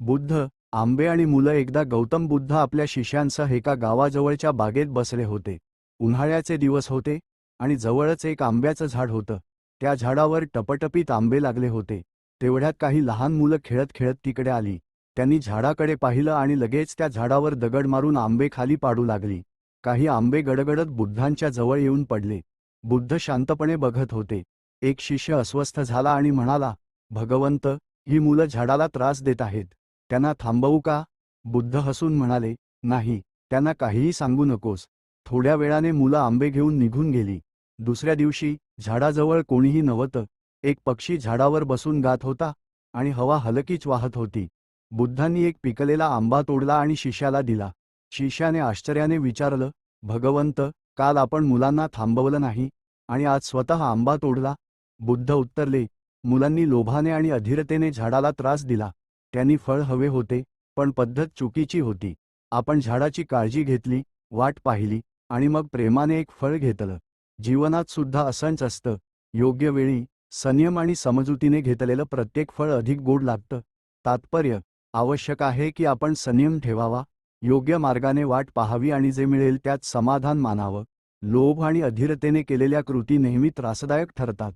बुद्ध आंबे आणि मुलं एकदा गौतम बुद्ध आपल्या शिष्यांसह एका गावाजवळच्या बागेत बसले होते. उन्हाळ्याचे दिवस होते आणि जवळच एक आंब्याचं झाड होतं. त्या झाडावर टपटपीत आंबे लागले होते. तेवढ्यात काही लहान मुलं खेळत खेळत तिकडे आली. त्यांनी झाडाकडे पाहिलं आणि लगेच त्या झाडावर दगड मारून आंबे खाली पाडू लागली. काही आंबे गडगडत बुद्धांच्या जवळ येऊन पडले. बुद्ध शांतपणे बघत होते. एक शिष्य अस्वस्थ झाला आणि म्हणाला भगवंत ही मुलं झाडाला त्रास देत आहेत. त्यांना थांबवू का? बुद्ध हसून म्हणाले नाही त्यांना काहीही सांगू नकोस. थोड्या वेळाने मुलं आंबे घेऊन निघून गेली. दुसऱ्या दिवशी झाडाजवळ कोणीही नव्हतं. एक पक्षी झाडावर बसून गात होता आणि हवा हलकीच वाहत होती. बुद्धांनी एक पिकलेला आंबा तोडला आणि शिष्याला दिला. शिष्याने आश्चर्याने विचारलं भगवंत काल आपण मुलांना थांबवलं नाही आणि आज स्वतः आंबा तोडला? बुद्ध उत्तरले मुलांनी लोभाने आणि अधीरतेने झाडाला त्रास दिला. त्यांनी फळ हवे होते पण पद्धत चुकीची होती. आपण झाडाची काळजी घेतली वाट पाहिली आणि मग प्रेमाने एक फळ घेतलं. जीवनात सुद्धा असंच असतं. योग्य वेळी संयम आणि समजुतीने घेतलेलं प्रत्येक फळ अधिक गोड लागतं. तात्पर्य आवश्यक आहे की आपण संयम ठेवावा योग्य मार्गाने वाट पाहावी आणि जे मिळेल त्यात समाधान मानावं. लोभ आणि अधीरतेने केलेल्या कृती नेहमी त्रासदायक ठरतात.